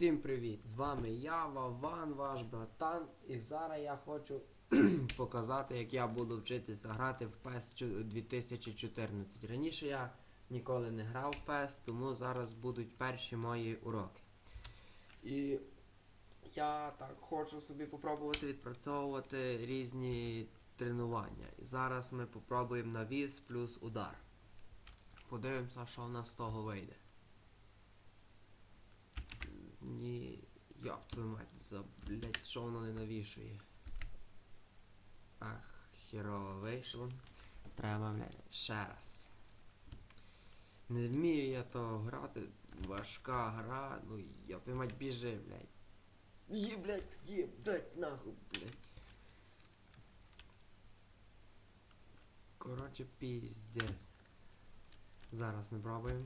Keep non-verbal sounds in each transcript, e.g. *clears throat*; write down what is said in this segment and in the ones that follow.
Всім привіт! З вами я, Вован, ваш братан, і зараз я хочу *clears throat* показати, як я буду вчитися грати в PES 2014. Раніше я ніколи не грав в PES, тому зараз будуть перші мої уроки. І я так хочу собі попробувати відпрацьовувати різні тренування. І зараз ми попробуємо навіс плюс удар. Подивимося, що в нас з того вийде. Ні, як твою мать за, блять, що воно не навішує. Ах, херово вийшло. Треба, блядь, ще раз. Не вмію я то грати, важка гра, ну я твою мать біжи, блядь. Є, блядь, є, блядь, нахуй, блядь. Коротше, піздець. Зараз ми пробуємо.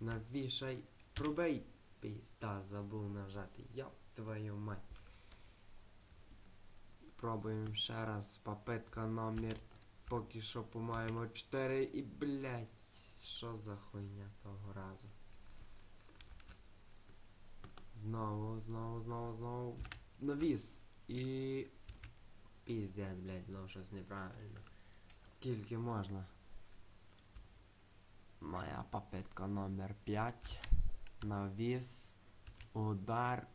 Навішай. Пробей. Пізда, забув нажати. Йоп твою мать. Пробуємо ще раз. Попитка номер. Поки що по-моєму 4 і блять. Що за хуйня того разу? Знову, знову, знову, знову. Навіс. І. Піздець, блять, знову щось неправильно. Скільки можна? Моя попитка номер 5. Навіс. Удар.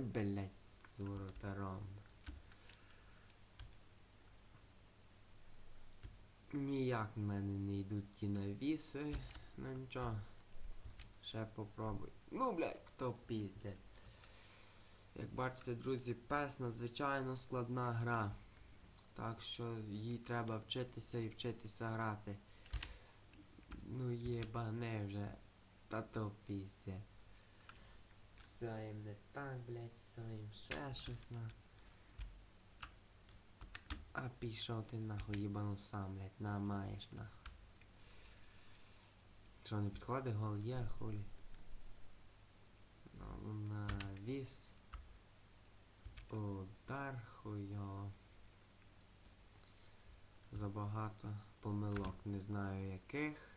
Блять, з воротаром. Ніяк в мене не йдуть ті навіси. Ну нічого. Ще попробуй. Ну, блядь, то піздець. Як бачите, друзі, пес надзвичайно складна гра. Так що їй треба вчитися і вчитися грати. Ну єбане вже. Та то піздець. Все не так, блядь, все ще щось на. А пішов ти нахуй їбану сам, блядь, на маєш нахуй. Що не підходить, гол є, хулі. Ну, навіс. Удар хуйо. Забагато помилок, не знаю яких.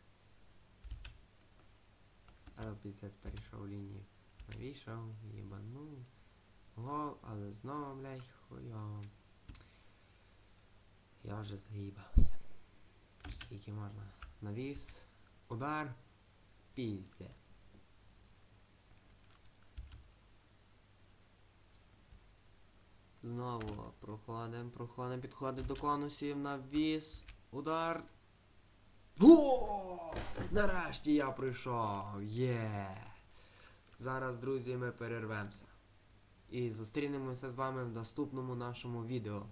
Але піздець перейшов лінію. Навішав, їбанув. Гол, але знову, блядь, хуйо. Я вже заїбався. Скільки можна? Навіс. Удар. Піздець. Знову проходимо, проходимо, підходить до конусів, навіс, удар. О! Нарешті я прийшов! Є! Зараз, друзі, ми перервемося. І зустрінемося з вами в наступному нашому відео.